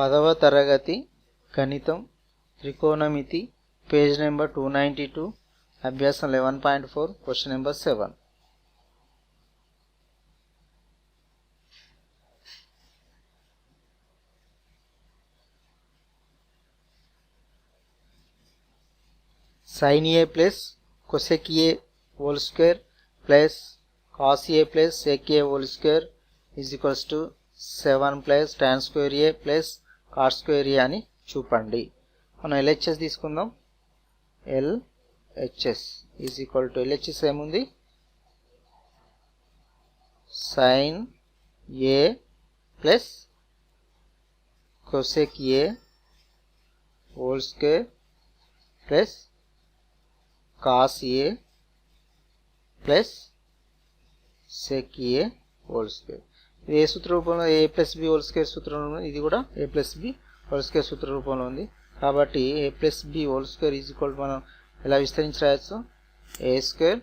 పదవ తరగతి గణితం త్రికోణమితి page number two ninety two అభ్యాసం eleven point four question number seven sin a plus cosec a whole square plus cos a plus sec a whole square is equals to 7 plus tan square a plus cot square అని చూపండి. మనం LHS తీసుకుందాం. LHS is equal to LHS ఏముంది? Sine A plus cosec A whole square plus cos A plus sec A whole square ఏ సూత్ర రూపంలో A plus B whole square సూత్రంలో ఇది కూడా A plus B whole square సూత్ర రూపంలో ఉంది. కాబట్టి A plus B whole square is equal మనం ఎలా విస్తరించి రాయొచ్చు? A square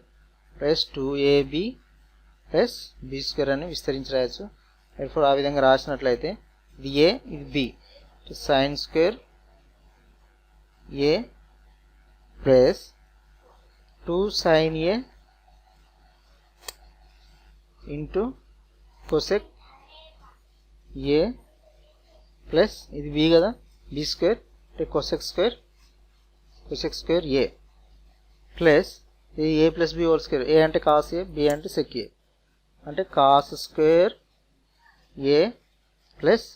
plus two AB plus B square అని విస్తరించి రాయొచ్చు. ఎప్పుడు ఆ విధంగా రాసినట్లయితే ఇది ఏ ఇది B. Sine square A plus two sine A into cosec A plus ఇది బి కదా బి స్క్వేర్ అంటే cosec square cosec square A plus ఇది A plus B whole square A అంటే కాస్ ఏ బి అంటే sec A అంటే cos square A plus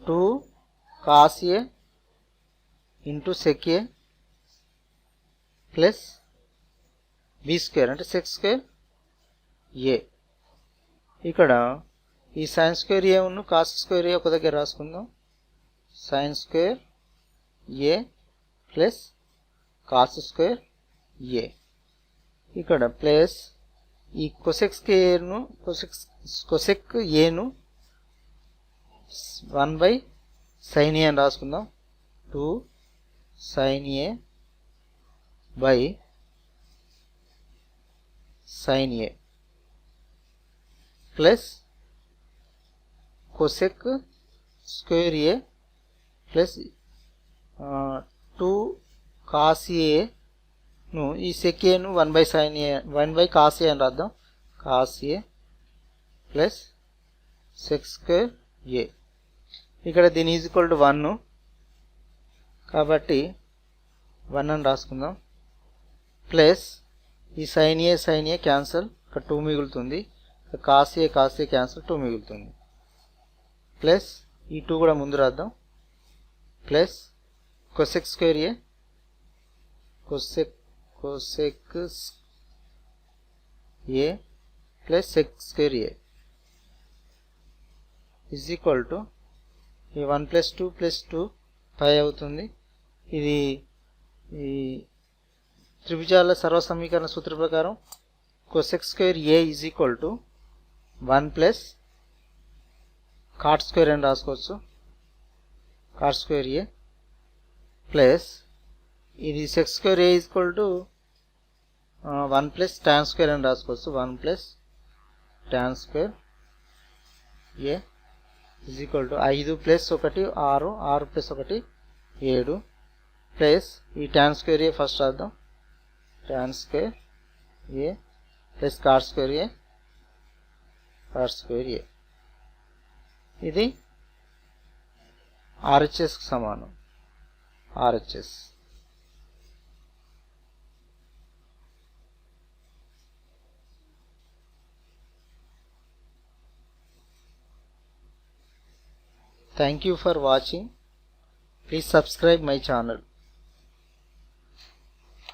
two cos A into sec A plus B square అంటే sec square A ఇక్కడ ఈ sine square ఏ ఉన్న cos square A ఒక దగ్గర రాసుకుందాం. Sine square A plus cos square A ఇక్కడ plus ఈ cosec స్క్వేర్ను కొసెక్ కొసెక్ ఏను వన్ బై సైన్ ఏ అని రాసుకుందాం. Two sine A by sine A plus cosec square A plus two cos ఏను ఈ sec ఏను one by sine A one by cos A అని రాద్దాం. Cos A plus sec square A. ఇక్కడ దీని is equal to one. కాబట్టి one అని రాసుకుందాం. ప్లస్ ఈ sine A sine A cancel. ఇక్కడ టూ మిగులుతుంది. Cos A cos A cancel two మిగులుతుంది. ప్లస్ ఈ టూ కూడా ముందు రాద్దాం. Plus cosec square A. Cosec cosec A plus sec square A. Is equal to ఈ one plus two plus two five అవుతుంది. ఇది ఈ త్రిభుజాల సర్వసమీకరణ సూత్ర ప్రకారం cosec square A is equal to one plus cot square అని రాసుకోవచ్చు. కాట్ స్క్వేర్ ఏ ప్లస్ ఇది sec square A equal to one plus tan square అని రాసుకోవచ్చు. One plus tan square A is equal to ఐదు plus ఒకటి ఆరు ఆరు plus ఒకటి ఏడు ప్లస్ ఈ ట్యాన్ స్క్వేర్ ఏ ఫస్ట్ రాద్దాం. Tan square A plus cot square A cot square A ఇది ఆర్హెచ్ఎస్కి సమానం. RHS thank you for watching please subscribe my channel